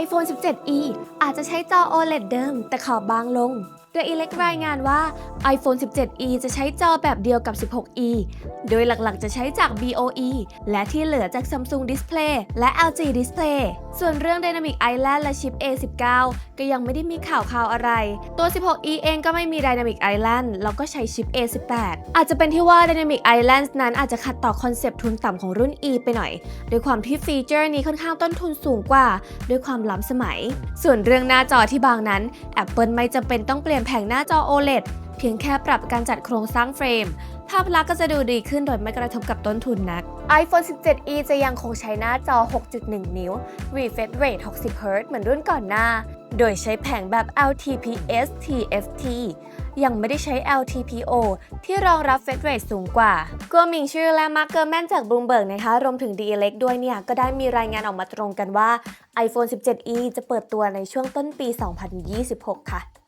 iPhone 17e อาจจะใช้จอ OLED เดิม แต่ขอบบางลง โดย Elect รายงานว่า iPhone 17e จะใช้จอแบบเดียวกับ 16e โดยหลักๆ จะใช้จาก BOE และที่เหลือจาก Samsung Display และ LG Display ส่วนเรื่อง Dynamic Island และชิป A19 ก็ยังไม่ได้มีข่าวข่าวอะไร ตัว 16e เองก็ไม่มี Dynamic Island แล้วก็ใช้ชิป A18 อาจจะเป็นที่ว่า Dynamic Island นั้นอาจจะขัดต่อคอนเซปต์ทุนต่ำของรุ่น E ไปหน่อย ด้วยความที่ฟีเจอร์นี้ค่อนข้างต้นทุนสูงกว่า ด้วยความล้ำสมัย ส่วนเรื่องหน้าจอที่บางนั้น Apple ไม่จำเป็นต้องเปลี่ยนแผงหน้าจอ OLED เพียงแค่ปรับการจัดโครงสร้างเฟรม ภาพลักษณ์ก็จะดูดีขึ้นโดยไม่กระทบกับต้นทุนนัก iPhone 17e จะยังคงใช้หน้าจอ 6.1 นิ้ว refresh rate 60 Hz เหมือนรุ่นก่อนหน้า โดยใช้แผงแบบ LTPS TFT ยังไม่ได้ใช้ LTPO ที่รองรับเฟดเรทสูงกว่า กัวมิงชื่อและมาร์เกอร์แมนจากบลูมเบิร์กนะคะ รวมถึง d e l e c ด้วยเนี่ย ก็ได้มีรายงานออกมาตรงกันว่า iPhone 17e จะเปิดตัวในช่วงต้นปี 2026 ค่ะ